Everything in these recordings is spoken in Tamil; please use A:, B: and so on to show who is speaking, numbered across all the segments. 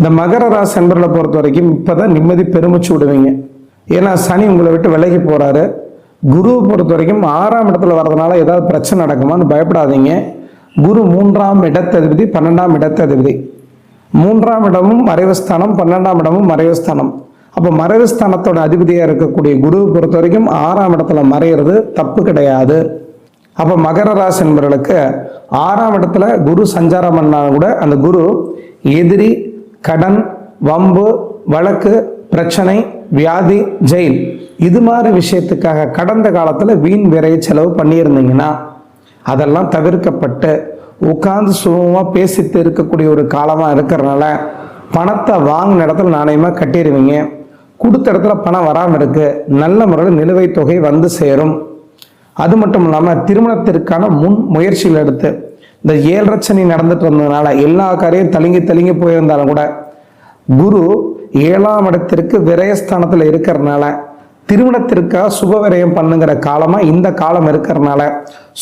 A: இந்த மகர ராசி நண்பர்களை பொறுத்த வரைக்கும் இப்போதான் நிம்மதி பெருமிச்சு விடுவீங்க. ஏன்னா சனி உங்களை விட்டு விலகி போறாரு. குருவை பொறுத்த வரைக்கும் ஆறாம் இடத்துல வர்றதுனால ஏதாவது பிரச்சனை நடக்குமான்னு பயப்படாதீங்க. குரு மூன்றாம் இடத்ததிபதி பன்னெண்டாம் இடத்ததிபதி. மூன்றாம் இடமும் மறைவுஸ்தானம் பன்னெண்டாம் இடமும் மறைவுஸ்தானம் அப்போ மறைவுஸ்தானத்தோட அதிபதியாக இருக்கக்கூடிய குருவை பொறுத்த வரைக்கும் ஆறாம் இடத்துல மறையிறது தப்பு கிடையாது. அப்போ மகர ராசி என்பவர்களுக்கு ஆறாம் இடத்துல குரு சஞ்சாரம் பண்ணாலும் கூட அந்த குரு எதிரி கடன் வம்பு வழக்கு பிரச்சனை வியாதி ஜெயில். இது மாதிரி விஷயத்துக்காக கடந்த காலத்தில் வீண் விரைய செலவு பண்ணியிருந்தீங்கன்னா அதெல்லாம் தவிர்க்கப்பட்டு உட்கார்ந்து சுலபமாக பேசிட்டு இருக்கக்கூடிய ஒரு காலமாக இருக்கிறனால பணத்தை வாங்கின இடத்துல நாணயமாக கட்டிடுவீங்க. கொடுத்த இடத்துல பணம் வராமல் இருக்கு. நல்ல முறையில் நிலுவைத் தொகை வந்து சேரும். அது மட்டும் இல்லாமல் திருமணத்திற்கான முன் முயற்சிகள் எடுத்து இந்த ஏழரை சனி நடந்துட்டு வந்ததுனால எல்லா காரையும் தழுங்கி தழுங்கி போயிருந்தாலும் கூட குரு ஏழாம் இடத்திற்கு விரயஸ்தானத்தில் இருக்கிறதுனால திருமணத்திற்காக சுப விரயம் பண்ணுங்கிற காலமாக இந்த காலம் இருக்கிறதுனால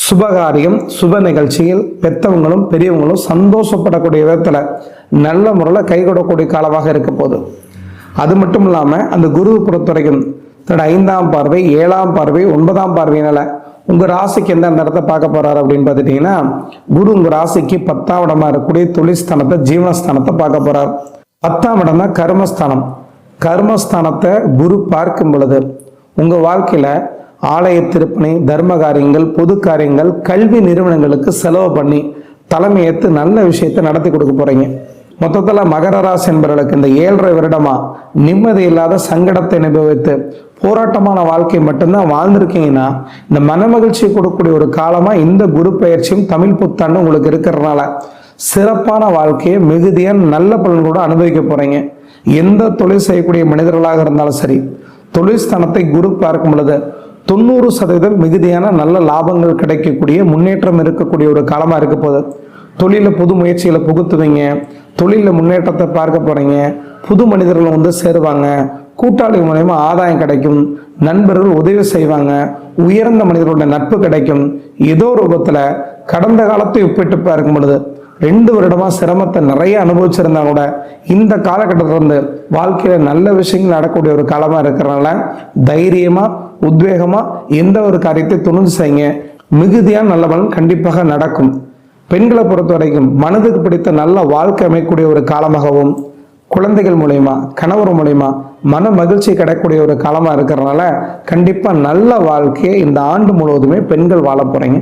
A: சுபகாரியம் சுப நிகழ்ச்சியில் பெத்தவங்களும் பெரியவங்களும் சந்தோஷப்படக்கூடிய விதத்தில் நல்ல முறையில் கை காலமாக இருக்க போகுது. அது மட்டும் இல்லாமல் அந்த குருவை பொறுத்த வரைக்கும் தன்னோட ஐந்தாம் பார்வை ஏழாம் பார்வை ஒன்பதாம் பார்வையினால உங்க ராசிக்கு எந்த இடத்த பார்க்க போறாரு அப்படின்னு பார்த்துட்டிங்கன்னா குரு உங்க ராசிக்கு பத்தாம் இடமா இருக்கக்கூடிய தொழில்ஸ்தானத்தை ஜீவனஸ்தானத்தை பார்க்க போறார். பத்தாம் இடம் தான் கர்மஸ்தானம். கர்மஸ்தானத்தை குரு பார்க்கும் பொழுது உங்க வாழ்க்கையில ஆலய திருப்பணி தர்ம காரியங்கள் பொது காரியங்கள் கல்வி நிறுவனங்களுக்கு செலவு பண்ணி தலைமையேற்று நல்ல விஷயத்தை நடத்தி கொடுக்க போறீங்க. மொத்தத்தில் மகர ராசி என்பவர்களுக்கு இந்த ஏழரை வருடமா நிம்மதி இல்லாத சங்கடத்தை அனுபவித்து போராட்டமான வாழ்க்கை மட்டும்தான் வாழ்ந்திருக்கீங்கன்னா இந்த மனமகிழ்ச்சி கொடுக்கக்கூடிய ஒரு காலமா இந்த குரு பயிற்சியும் தமிழ் புத்தாண்டு உங்களுக்கு இருக்கிறதுனால சிறப்பான வாழ்க்கையை மிகுதியாக நல்ல பலன்களோட அனுபவிக்க போறீங்க. எந்த தொழில் செய்யக்கூடிய மனிதர்களாக இருந்தாலும் சரி தொழில் ஸ்தானத்தை குரு பார்க்கும் பொழுது தொண்ணூறு சதவீதம் மிகுதியான நல்ல லாபங்கள் கிடைக்கக்கூடிய முன்னேற்றம் இருக்கக்கூடிய ஒரு காலமாக இருக்க போகுது. தொழிலில் புது முயற்சிகளை புகுத்துவீங்க. தொழிலில் முன்னேற்றத்தை பார்க்க போகிறீங்க புது மனிதர்கள் வந்து சேருவாங்க. கூட்டாளி மூலயமா ஆதாயம் கிடைக்கும். நண்பர்கள் உதவி செய்வாங்க. உயர்ந்த மனிதர்களுடைய நட்பு கிடைக்கும். ஏதோ ரூபத்தில் கடந்த காலத்தை ஒப்பிட்டு பார்க்கும் பொழுது ரெண்டு வருடமா சிரமத்தை நிறைய அனுபவிச்சிருந்தா கூட இந்த காலகட்டத்தில் இருந்து நல்ல விஷயங்கள் நடக்கக்கூடிய ஒரு காலமாக இருக்கிறனால தைரியமாக உத்வேகமாக எந்த ஒரு காரியத்தை துணிஞ்சு செய்யுங்க. மிகுதியான நல்ல பலன் கண்டிப்பாக நடக்கும். பெண்களை பொறுத்த வரைக்கும் மனதுக்கு பிடித்த நல்ல வாழ்க்கை அமைக்கக்கூடிய ஒரு காலமாகவும் குழந்தைகள் மூலயமா கணவர் மூலயமா மன மகிழ்ச்சி கிடைக்கக்கூடிய ஒரு காலமாக இருக்கிறதுனால கண்டிப்பாக நல்ல வாழ்க்கையை இந்த ஆண்டு முழுவதுமே பெண்கள் வாழ போகிறீங்க